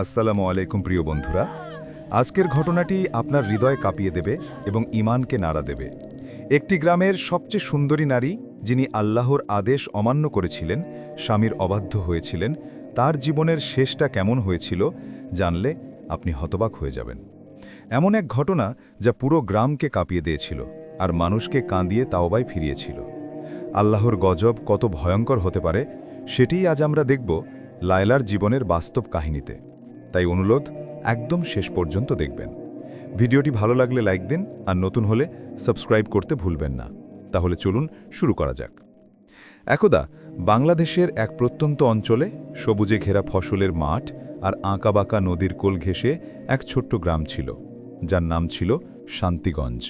আসসালামু আলাইকুম প্রিয় বন্ধুরা। আজকের ঘটনাটি আপনার হৃদয় কাঁপিয়ে দেবে এবং ইমানকে নাড়া দেবে। একটি গ্রামের সবচেয়ে সুন্দরী নারী, যিনি আল্লাহর আদেশ অমান্য করেছিলেন, স্বামীর অবাধ্য হয়েছিলেন, তার জীবনের শেষটা কেমন হয়েছিল জানলে আপনি হতবাক হয়ে যাবেন। এমন এক ঘটনা যা পুরো গ্রামকে কাঁপিয়ে দিয়েছিল আর মানুষকে কাঁদিয়ে তাওবায় ফিরিয়েছিল। আল্লাহর গজব কত ভয়ঙ্কর হতে পারে, সেটিই আজ আমরা দেখব লায়লার জীবনের বাস্তব কাহিনীতে। তাই অনুরোধ, একদম শেষ পর্যন্ত দেখবেন। ভিডিওটি ভালো লাগলে লাইক দিন, আর নতুন হলে সাবস্ক্রাইব করতে ভুলবেন না। তাহলে চলুন শুরু করা যাক। একদা, বাংলাদেশের এক প্রত্যন্ত অঞ্চলে সবুজে ঘেরা ফসলের মাঠ আর আঁকাবাঁকা নদীর কোল ঘেঁষে এক ছোট্ট গ্রাম ছিল, যার নাম ছিল শান্তিগঞ্জ।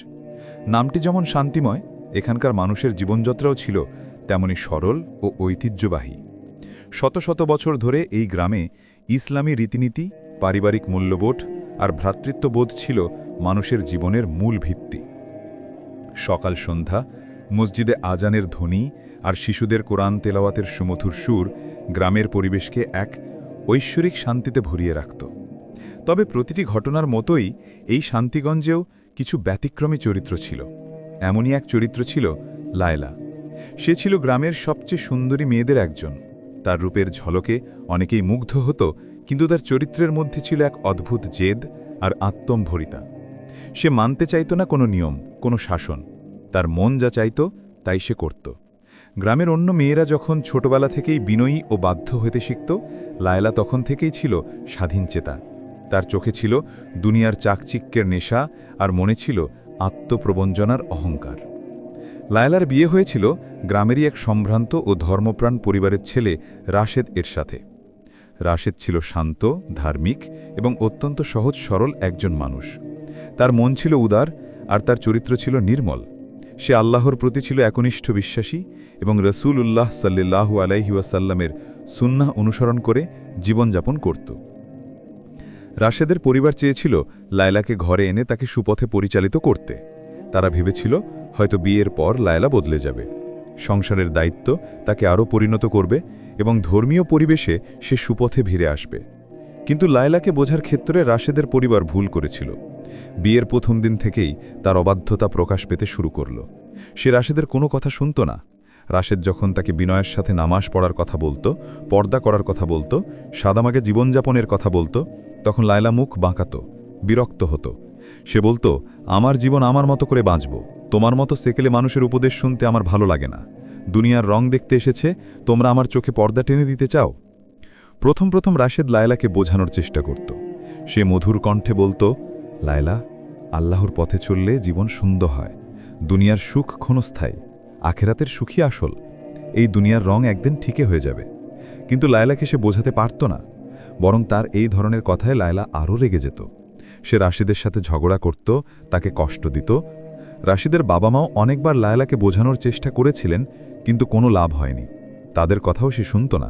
নামটি যেমন শান্তিময়, এখানকার মানুষের জীবনযাত্রাও ছিল তেমনি সরল ও ঐতিহ্যবাহী। শত শত বছর ধরে এই গ্রামে ইসলামী রীতিনীতি, পারিবারিক মূল্যবোধ আর ভ্রাতৃত্ববোধ ছিল মানুষের জীবনের মূল ভিত্তি। সকাল সন্ধ্যা, মসজিদে আজানের ধ্বনি আর শিশুদের কোরআন তেলাওয়াতের সুমথুর সুর গ্রামের পরিবেশকে এক ঐশ্বরিক শান্তিতে ভরিয়ে রাখত। তবে প্রতিটি ঘটনার মতোই এই শান্তিগঞ্জেও কিছু ব্যতিক্রমী চরিত্র ছিল। এমনই এক চরিত্র ছিল লায়লা। সে ছিল গ্রামের সবচেয়ে সুন্দরী মেয়েদের একজন। তার রূপের ঝলকে অনেকেই মুগ্ধ হতো, কিন্তু তার চরিত্রের মধ্যে ছিল এক অদ্ভুত জেদ আর আত্মম্ভরিতা। সে মানতে চাইত না কোনো নিয়ম, কোনো শাসন। তার মন যা চাইত, তাই সে করত। গ্রামের অন্য মেয়েরা যখন ছোটবেলা থেকেই বিনয়ী ও বাধ্য হতে শিখত, লায়লা তখন থেকেই ছিল স্বাধীন চেতা। তার চোখে ছিল দুনিয়ার চাকচিক্যের নেশা আর মনে ছিল আত্মপ্রবঞ্জনার অহংকার। লায়লার বিয়ে হয়েছিল গ্রামেরই এক সম্ভ্রান্ত ও ধর্মপ্রাণ পরিবারের ছেলে রাশেদ এর সাথে। রাশেদ ছিল শান্ত, ধার্মিক এবং অত্যন্ত সহজ সরল একজন মানুষ। তার মন ছিল উদার আর তার চরিত্র ছিল নির্মল। সে আল্লাহর প্রতি ছিল একনিষ্ঠ বিশ্বাসী এবং রসুল উল্লাহ সাল্লাহু আলাইহিওয়াসাল্লামের সুন্নাহ অনুসরণ করে জীবনযাপন করত। রাশেদের পরিবার চেয়েছিল লায়লাকে ঘরে এনে তাকে সুপথে পরিচালিত করতে। তারা ভেবেছিল হয়তো বিয়ের পর লায়লা বদলে যাবে। সংসারের দায়িত্ব তাকে আরও পরিণত করবে এবং ধর্মীয় পরিবেশে সে সুপথে ভিড়ে আসবে। কিন্তু লায়লাকে বোঝার ক্ষেত্রে রাশেদের পরিবার ভুল করেছিল। বিয়ের প্রথম দিন থেকেই তার অবাধ্যতা প্রকাশ পেতে শুরু করল। সে রাশেদের কোনো কথা শুনত না। রাশেদ যখন তাকে বিনয়ের সাথে নামাজ পড়ার কথা বলতো, পর্দা করার কথা বলতো, সাদামাকে জীবনযাপনের কথা বলতো, তখন লায়লা মুখ বাঁকাত, বিরক্ত হতো। সে বলতো, আমার জীবন আমার মতো করে বাঁচব। তোমার মতো সেকেলে মানুষের উপদেশ শুনতে আমার ভালো লাগে না। দুনিয়ার রং দেখতে এসেছে, তোমরা আমার চোখে পর্দা টেনে দিতে চাও? প্রথম প্রথম রাশেদ লায়লাকে বোঝানোর চেষ্টা করত। সে মধুর কণ্ঠে বলতো, লায়লা, আল্লাহর পথে চললে জীবন সুন্দর হয়। দুনিয়ার সুখ ক্ষণস্থায়ী, আখেরাতের সুখী আসল। এই দুনিয়ার রং একদিন ঠিকই হয়ে যাবে। কিন্তু লায়লাকে সে বোঝাতে পারত না, বরং তার এই ধরনের কথায় লায়লা আরও রেগে যেত। সে রাশিদের সাথে ঝগড়া করত, তাকে কষ্ট দিত রাশিদের বাবা মাও অনেকবার লায়লাকে বোঝানোর চেষ্টা করেছিলেন, কিন্তু কোনো লাভ হয়নি। তাদের কথাও সে শুনত না।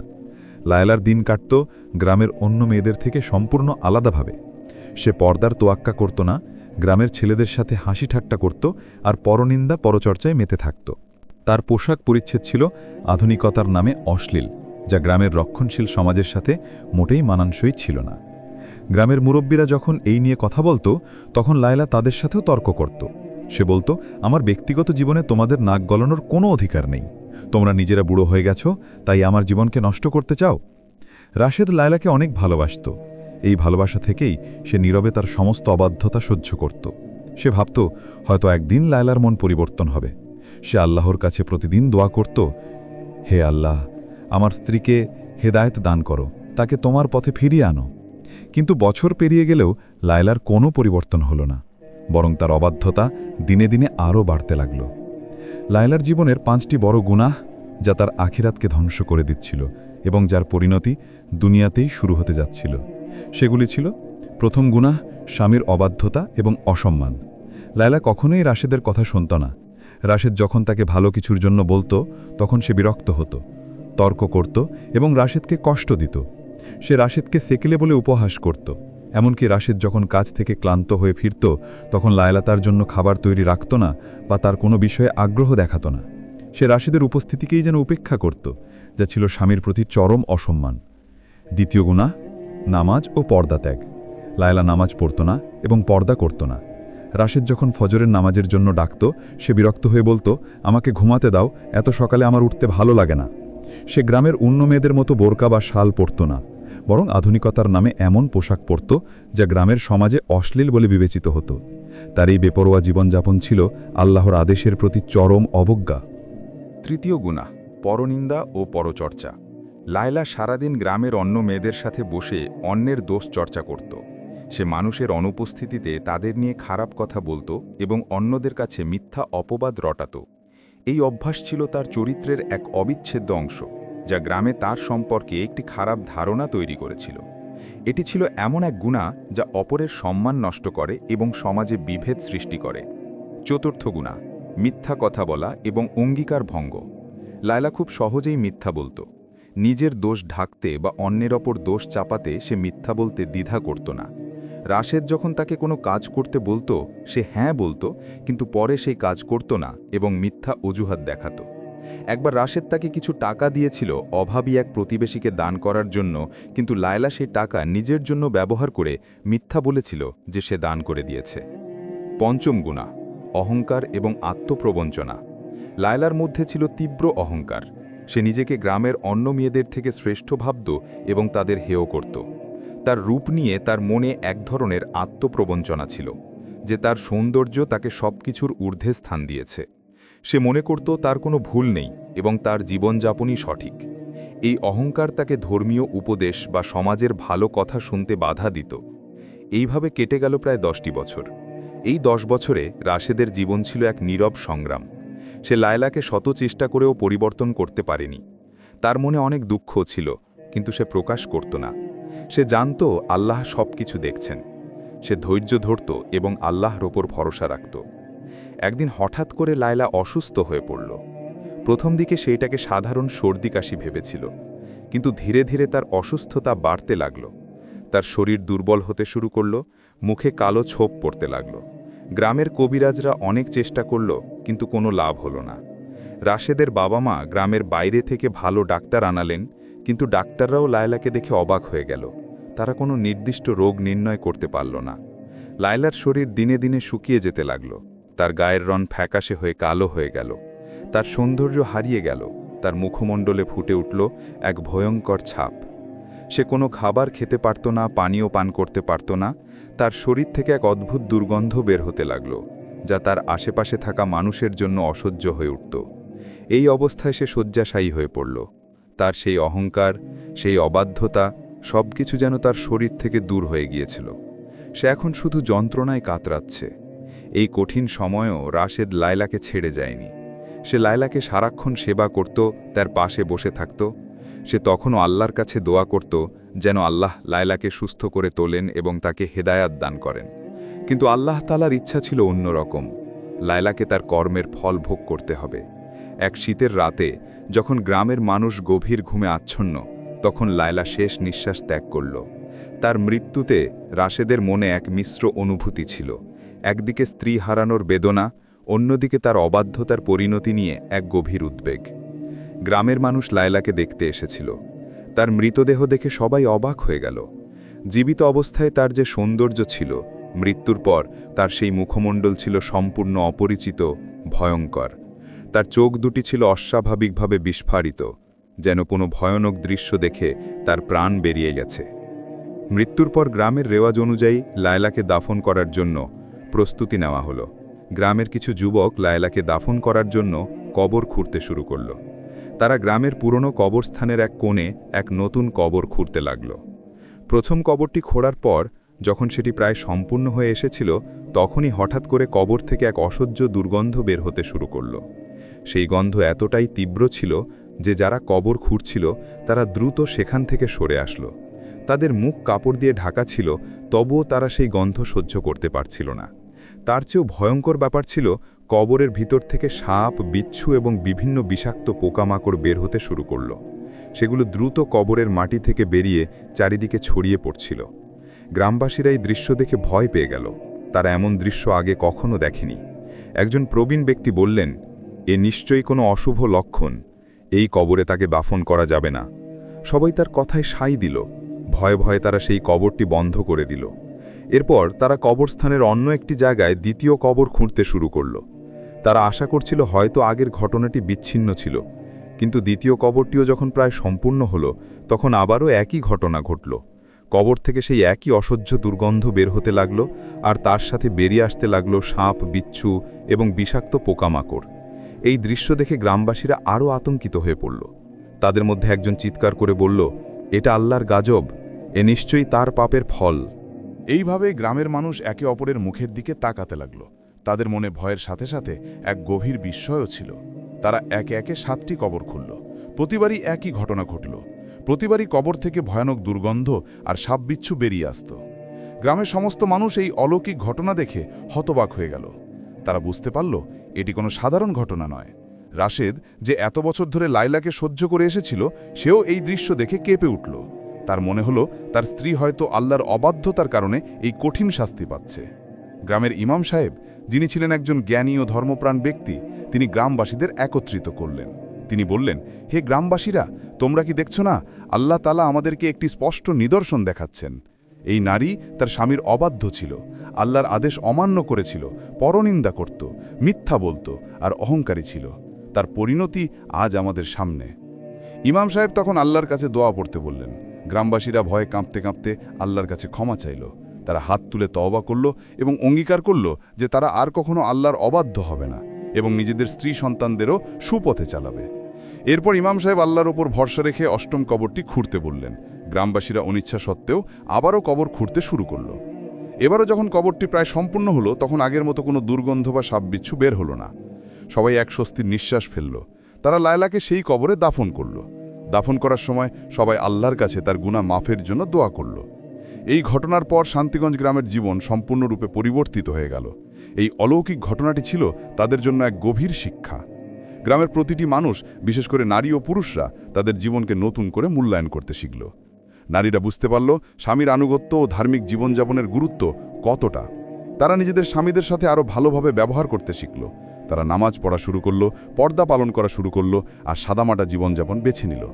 লায়লার দিন কাটত গ্রামের অন্য মেয়েদের থেকে সম্পূর্ণ আলাদাভাবে। সে পর্দার তোয়াক্কা করত না, গ্রামের ছেলেদের সাথে হাসি ঠাট্টা করত আর পরনিন্দা পরচর্চায় মেতে থাকত। তার পোশাক পরিচ্ছেদ ছিল আধুনিকতার নামে অশ্লীল, যা গ্রামের রক্ষণশীল সমাজের সাথে মোটেই মানানসই ছিল না। গ্রামের মুরব্বীরা যখন এই নিয়ে কথা বলতো, তখন লায়লা তাদের সাথেও তর্ক করত। সে বলতো, আমার ব্যক্তিগত জীবনে তোমাদের নাক গলানোর কোনো অধিকার নেই। তোমরা নিজেরা বুড়ো হয়ে গেছো, তাই আমার জীবনকে নষ্ট করতে চাও? রাশেদ লায়লাকে অনেক ভালোবাসত। এই ভালোবাসা থেকেই সে নীরবে তার সমস্ত অবাধ্যতা সহ্য করত। সে ভাবত, হয়তো একদিন লায়লার মন পরিবর্তন হবে। সে আল্লাহর কাছে প্রতিদিন দোয়া করত, হে আল্লাহ, আমার স্ত্রীকে হেদায়েত দান করো, তাকে তোমার পথে ফিরিয়ে আনো। কিন্তু বছর পেরিয়ে গেলেও লায়লার কোনো পরিবর্তন হলো না। বরং তার অবাধ্যতা দিনে দিনে আরও বাড়তে লাগল। লায়লার জীবনের পাঁচটি বড় গুনাহ যা তার আখিরাতকে ধ্বংস করে দিচ্ছিল এবং যার পরিণতি দুনিয়াতেই শুরু হতে যাচ্ছিল। সেগুলি ছিল, প্রথম গুনাহ, স্বামীর অবাধ্যতা এবং অসম্মান। লায়লা কখনোই রাশেদের কথা শুনত না। রাশেদ যখন তাকে ভালো কিছুর জন্য বলতো, তখন সে বিরক্ত হতো, তর্ক করত এবং রাশেদকে কষ্ট দিত। সে রাশেদকে সেকেলে বলে উপহাস করত। এমনকি রাশেদ যখন কাজ থেকে ক্লান্ত হয়ে ফিরত, তখন লায়লা তার জন্য খাবার তৈরি রাখত না বা তার কোনো বিষয়ে আগ্রহ দেখাত না। সে রাশেদের উপস্থিতিকেই যেন উপেক্ষা করত, যা ছিল স্বামীর প্রতি চরম অসম্মান। দ্বিতীয় গুণা নামাজ ও পর্দা ত্যাগ। লায়লা নামাজ পড়ত না এবং পর্দা করত না। রাশেদ যখন ফজরের নামাজের জন্য ডাকত, সে বিরক্ত হয়ে বলতো, আমাকে ঘুমাতে দাও, এত সকালে আমার উঠতে ভালো লাগে না। সে গ্রামের অন্য মেয়েদের মতো বোরকা বা শাল পরত না। বরং আধুনিকতার নামে এমন পোশাক পরত যা গ্রামের সমাজে অশ্লীল বলে বিবেচিত হতো। তার এই বেপরোয়া জীবনযাপন ছিল আল্লাহর আদেশের প্রতি চরম অবজ্ঞা। তৃতীয় গুণা পরনিন্দা ও পরচর্চা। লায়লা সারাদিন গ্রামের অন্য মেয়েদের সাথে বসে অন্যের দোষ চর্চা করত। সে মানুষের অনুপস্থিতিতে তাদের নিয়ে খারাপ কথা বলতো এবং অন্যদের কাছে মিথ্যা অপবাদ রটাত। এই অভ্যাস ছিল তার চরিত্রের এক অবিচ্ছেদ্য অংশ। যা গ্রামে তার সম্পর্কে একটি খারাপ ধারণা তৈরি করেছিল। এটি ছিল এমন এক গুণা যা অপরের সম্মান নষ্ট করে এবং সমাজে বিভেদ সৃষ্টি করে। চতুর্থ গুণা, মিথ্যা কথা বলা এবং অঙ্গীকার ভঙ্গ। লায়লা খুব সহজেই মিথ্যা বলতো। নিজের দোষ ঢাকতে বা অন্যের ওপর দোষ চাপাতে সে মিথ্যা বলতে দ্বিধা করত না। রাশেদ যখন তাকে কোনো কাজ করতে বলতো, সে হ্যাঁ বলতো, কিন্তু পরে সেই কাজ করত না এবং মিথ্যা অজুহাত দেখাতো। একবার রাশেদ তাকে কিছু টাকা দিয়েছিল অভাবী এক প্রতিবেশীকে দান করার জন্য, কিন্তু লায়লা সেই টাকা নিজের জন্য ব্যবহার করে মিথ্যা বলেছিল যে সে দান করে দিয়েছে। পঞ্চম গুণা, অহংকার এবং আত্মপ্রবঞ্চনা। লায়লার মধ্যে ছিল তীব্র অহংকার। সে নিজেকে গ্রামের অন্য মেয়েদের থেকে শ্রেষ্ঠ ভাবত এবং তাদের হেয় করত। তার রূপ নিয়ে তার মনে এক ধরনের আত্মপ্রবঞ্চনা ছিল, যে তার সৌন্দর্য তাকে সবকিছুর ঊর্ধ্বে স্থান দিয়েছে। সে মনে করত তার কোনো ভুল নেই এবং তার জীবনযাপনই সঠিক। এই অহংকার তাকে ধর্মীয় উপদেশ বা সমাজের ভালো কথা শুনতে বাধা দিত। এইভাবে কেটে গেল প্রায় দশটি বছর। এই দশ বছরে রাশেদের জীবন ছিল এক নীরব সংগ্রাম। সে লায়লাকে শত চেষ্টা করেও পরিবর্তন করতে পারেনি। তার মনে অনেক দুঃখ ছিল, কিন্তু সে প্রকাশ করত না। সে জানত আল্লাহ সব কিছু দেখছেন। সে ধৈর্য ধরত এবং আল্লাহর ওপর ভরসা রাখত। একদিন হঠাৎ করে লায়লা অসুস্থ হয়ে পড়ল। প্রথম দিকে সেইটাকে সাধারণ সর্দি কাশি ভেবেছিল, কিন্তু ধীরে ধীরে তার অসুস্থতা বাড়তে লাগল। তার শরীর দুর্বল হতে শুরু করল, মুখে কালো ছোপ পড়তে লাগল। গ্রামের কবিরাজরা অনেক চেষ্টা করল, কিন্তু কোনো লাভ হলো না। রাশেদের বাবা মা গ্রামের বাইরে থেকে ভালো ডাক্তার আনালেন, কিন্তু ডাক্তাররাও লায়লাকে দেখে অবাক হয়ে গেল। তারা কোনো নির্দিষ্ট রোগ নির্ণয় করতে পারল না। লায়লার শরীর দিনে দিনে শুকিয়ে যেতে লাগল। তার গায়ের রণ ফ্যাকাশে হয়ে কালো হয়ে গেল। তার সৌন্দর্য হারিয়ে গেল। তার মুখমণ্ডলে ফুটে উঠল এক ভয়ঙ্কর ছাপ। সে কোনো খাবার খেতে পারত না, পানীয় পান করতে পারত না। তার শরীর থেকে এক অদ্ভুত দুর্গন্ধ বের হতে লাগল, যা তার আশেপাশে থাকা মানুষের জন্য অসহ্য হয়ে উঠত। এই অবস্থায় সে শয্যাশায়ী হয়ে পড়ল। তার সেই অহংকার, সেই অবাধ্যতা সব কিছু যেন তার শরীর থেকে দূর হয়ে গিয়েছিল। সে এখন শুধু যন্ত্রণায় কাতরাচ্ছে। এই কঠিন সময়ও রাশেদ লায়লাকে ছেড়ে যায়নি। সে লায়লাকে সারাক্ষণ সেবা করত, তার পাশে বসে থাকত। সে তখনও আল্লাহর কাছে দোয়া করত, যেন আল্লাহ লায়লাকে সুস্থ করে তোলেন এবং তাকে হেদায়াত দান করেন। কিন্তু আল্লাহ তালার ইচ্ছা ছিল অন্যরকম। লায়লাকে তার কর্মের ফল ভোগ করতে হবে। এক শীতের রাতে, যখন গ্রামের মানুষ গভীর ঘুমে আচ্ছন্ন, তখন লায়লা শেষ নিঃশ্বাস ত্যাগ করল। তার মৃত্যুতে রাশেদের মনে এক মিশ্র অনুভূতি ছিল। একদিকে স্ত্রী হারানোর বেদনা, অন্যদিকে তার অবাধ্যতার পরিণতি নিয়ে এক গভীর উদ্বেগ। গ্রামের মানুষ লায়লাকে দেখতে এসেছিল। তার মৃতদেহ দেখে সবাই অবাক হয়ে গেল। জীবিত অবস্থায় তার যে সৌন্দর্য ছিল, মৃত্যুর পর তার সেই মুখমণ্ডল ছিল সম্পূর্ণ অপরিচিত, ভয়ঙ্কর। তার চোখ দুটি ছিল অস্বাভাবিকভাবে বিস্ফারিত, যেন কোনো ভয়ানক দৃশ্য দেখে তার প্রাণ বেরিয়ে গেছে। মৃত্যুর পর গ্রামের রেওয়াজ অনুযায়ী লায়লাকে দাফন করার জন্য প্রস্তুতি নেওয়া হলো। গ্রামের কিছু যুবক লায়লাকে দাফন করার জন্য কবর খুঁড়তে শুরু করল। তারা গ্রামের পুরনো কবরস্থানের এক কোণে এক নতুন কবর খুঁড়তে লাগল। প্রথম কবরটি খোঁড়ার পর, যখন সেটি প্রায় সম্পূর্ণ হয়ে এসেছিল, তখনই হঠাৎ করে কবর থেকে এক অসহ্য দুর্গন্ধ বের হতে শুরু করল। সেই গন্ধ এতটাই তীব্র ছিল যে যারা কবর খুঁড়ছিল, তারা দ্রুত সেখান থেকে সরে আসলো। তাদের মুখ কাপড় দিয়ে ঢাকা ছিল, তবুও তারা সেই গন্ধ সহ্য করতে পারছিল না। তার চেয়েও ভয়ঙ্কর ব্যাপার ছিল কবরের ভিতর থেকে সাপ, বিচ্ছু এবং বিভিন্ন বিষাক্ত পোকামাকড় বের হতে শুরু করল। সেগুলো দ্রুত কবরের মাটি থেকে বেরিয়ে চারিদিকে ছড়িয়ে পড়ছিল। গ্রামবাসীরা এই দৃশ্য দেখে ভয় পেয়ে গেল। তারা এমন দৃশ্য আগে কখনো দেখেনি। একজন প্রবীণ ব্যক্তি বললেন, এ নিশ্চয়ই কোনো অশুভ লক্ষণ। এই কবরে তাকে বাফন করা যাবে না। সবাই তার কথায় সাই দিল। ভয়ে ভয়ে তারা সেই কবরটি বন্ধ করে দিল। এরপর তারা কবরস্থানের অন্য একটি জায়গায় দ্বিতীয় কবর খুঁড়তে শুরু করল। তারা আশা করছিল হয়তো আগের ঘটনাটি বিচ্ছিন্ন ছিল, কিন্তু দ্বিতীয় কবরটিও যখন প্রায় সম্পূর্ণ হলো, তখন আবারও একই ঘটনা ঘটল। কবর থেকে সেই একই অসহ্য দুর্গন্ধ বের হতে লাগল আর তার সাথে বেরিয়ে আসতে লাগল সাপ, বিচ্ছু এবং বিষাক্ত পোকামাকড়। এই দৃশ্য দেখে গ্রামবাসীরা আরও আতঙ্কিত হয়ে পড়ল। তাদের মধ্যে একজন চিৎকার করে বলল, এটা আল্লাহর গাজব, এ নিশ্চয়ই তার পাপের ফল। এইভাবে গ্রামের মানুষ একে অপরের মুখের দিকে তাকাতে লাগল। তাদের মনে ভয়ের সাথে সাথে এক গভীর বিস্ময়ও ছিল। তারা একে একে সাতটি কবর খুলল। প্রতিবারই একই ঘটনা ঘটল। প্রতিবারই কবর থেকে ভয়ানক দুর্গন্ধ আর সাপবিচ্ছু বেরিয়ে আসত। গ্রামের সমস্ত মানুষ এই অলৌকিক ঘটনা দেখে হতবাক হয়ে গেল। তারা বুঝতে পারল, এটি কোনো সাধারণ ঘটনা নয়। রাশেদ, যে এত বছর ধরে লাইলাকে সহ্য করে এসেছিল, সেও এই দৃশ্য দেখে কেঁপে উঠল। তার মনে হলো তার স্ত্রী হয়তো আল্লাহর অবাধ্যতার কারণে এই কঠিন শাস্তি পাচ্ছে। গ্রামের ইমাম সাহেব, যিনি ছিলেন একজন জ্ঞানী ও ধর্মপ্রাণ ব্যক্তি, তিনি গ্রামবাসীদের একত্রিত করলেন। তিনি বললেন, হে গ্রামবাসীরা, তোমরা কি দেখছ না? আল্লাহ তালা আমাদেরকে একটি স্পষ্ট নিদর্শন দেখাচ্ছেন। এই নারী তার স্বামীর অবাধ্য ছিল, আল্লাহর আদেশ অমান্য করেছিল, পরনিন্দা করত, মিথ্যা বলত আর অহংকারী ছিল। তার পরিণতি আজ আমাদের সামনে। ইমাম সাহেব তখন আল্লাহর কাছে দোয়া পড়তে বললেন গ্রামবাসীরা ভয়ে কাঁপতে কাঁপতে আল্লাহর কাছে ক্ষমা চাইল। তারা হাত তুলে তওবা করল এবং অঙ্গীকার করল যে তারা আর কখনো আল্লাহর অবাধ্য হবে না এবং নিজেদের স্ত্রী সন্তানদেরও সুপথে চালাবে। এরপর ইমাম সাহেব আল্লাহর ওপর ভরসা রেখে অষ্টম কবরটি খুঁড়তে বললেন। গ্রামবাসীরা অনিচ্ছা সত্ত্বেও আবারও কবর খুঁড়তে শুরু করল। এবারও যখন কবরটি প্রায় সম্পূর্ণ হলো, তখন আগের মতো কোনো দুর্গন্ধ বা সাববিচ্ছু বের হলো না। সবাই এক স্বস্তির নিঃশ্বাস ফেলল। তারা লায়লাকে সেই কবরে দাফন করল। দাফন করার সময় সবাই আল্লাহর কাছে তার গুণা মাফের জন্য দোয়া করল। এই ঘটনার পর শান্তিগঞ্জ গ্রামের জীবন সম্পূর্ণরূপে পরিবর্তিত হয়ে গেল। এই অলৌকিক ঘটনাটি ছিল তাদের জন্য এক গভীর শিক্ষা। গ্রামের প্রতিটি মানুষ, বিশেষ করে নারী ও পুরুষরা, তাদের জীবনকে নতুন করে মূল্যায়ন করতে শিখল। নারীরা বুঝতে পারল স্বামীর আনুগত্য ও ধার্মিক জীবনযাপনের গুরুত্ব কতটা। তারা নিজেদের স্বামীদের সাথে আরও ভালোভাবে ব্যবহার করতে শিখল। তারা নামাজ পড়া শুরু করল, পর্দা পালন করা শুরু করল আর সাদামাটা জীবনযাপন বেছে নিল।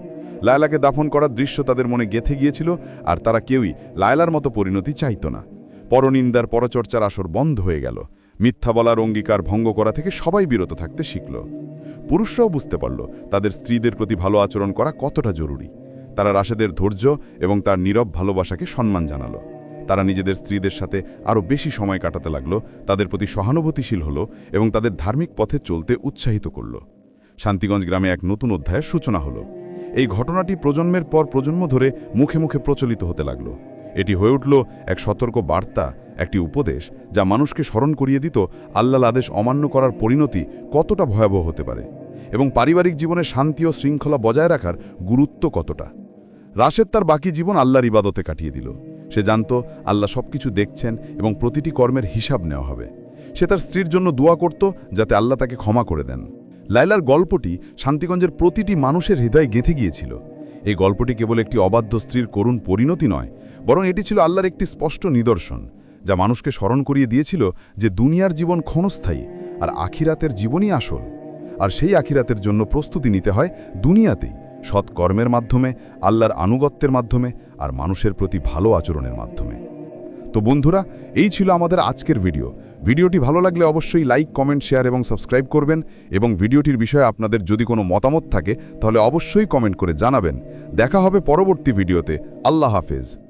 লায়লাকে দাফন করার দৃশ্য তাদের মনে গেথে গিয়েছিল আর তারা কেউই লায়লার মতো পরিণতি চাইত না। পরনিন্দার পরচর্চার আসর বন্ধ হয়ে গেল। মিথ্যা বলার অঙ্গীকার ভঙ্গ করা থেকে সবাই বিরত থাকতে শিখল। পুরুষরাও বুঝতে পারল তাদের স্ত্রীদের প্রতি ভালো আচরণ করা কতটা জরুরি। তারা রাশেদের ধৈর্য এবং তার নীরব ভালোবাসাকে সম্মান জানালো। তারা নিজেদের স্ত্রীদের সাথে আরও বেশি সময় কাটাতে লাগল, তাদের প্রতি সহানুভূতিশীল হলো এবং তাদের ধার্মিক পথে চলতে উৎসাহিত করল। শান্তিগঞ্জ গ্রামে এক নতুন অধ্যায়ের সূচনা হলো। এই ঘটনাটি প্রজন্মের পর প্রজন্ম ধরে মুখে মুখে প্রচলিত হতে লাগল। এটি হয়ে উঠল এক সতর্ক বার্তা, একটি উপদেশ, যা মানুষকে স্মরণ করিয়ে দিত আল্লাহ আদেশ অমান্য করার পরিণতি কতটা ভয়াবহ হতে পারে এবং পারিবারিক জীবনে শান্তি ও শৃঙ্খলা বজায় রাখার গুরুত্ব কতটা। রাশেদ তার বাকি জীবন আল্লাহর ইবাদতে কাটিয়ে দিল। সে জানত আল্লাহ সব কিছু দেখছেন এবং প্রতিটি কর্মের হিসাব নেওয়া হবে। সে তার স্ত্রীর জন্য দোয়া করত যাতে আল্লাহ তাকে ক্ষমা করে দেন। লাইলার গল্পটি শান্তিগঞ্জের প্রতিটি মানুষের হৃদয়ে গেঁথে গিয়েছিল। এই গল্পটি কেবল একটি অবাধ্য স্ত্রীর করুণ পরিণতি নয়, বরং এটি ছিল আল্লাহর একটি স্পষ্ট নিদর্শন, যা মানুষকে স্মরণ করিয়ে দিয়েছিল যে দুনিয়ার জীবন ক্ষণস্থায়ী আর আখিরাতের জীবনই আসল। আর সেই আখিরাতের জন্য প্রস্তুতি নিতে হয় দুনিয়াতেই। সৎ কর্মের মাধ্যমে, আল্লাহর আনুগত্যের মাধ্যমে আর মানুষের প্রতি ভালো আচরণের মাধ্যমে। তো বন্ধুরা, এই ছিল আমাদের আজকের ভিডিও। ভিডিওটি ভালো লাগলে অবশ্যই লাইক, কমেন্ট, শেয়ার এবং সাবস্ক্রাইব করবেন এবং ভিডিওটির বিষয়ে আপনাদের যদি কোনো মতামত থাকে, তাহলে অবশ্যই কমেন্ট করে জানাবেন। দেখা হবে পরবর্তী ভিডিওতে। আল্লাহ হাফেজ।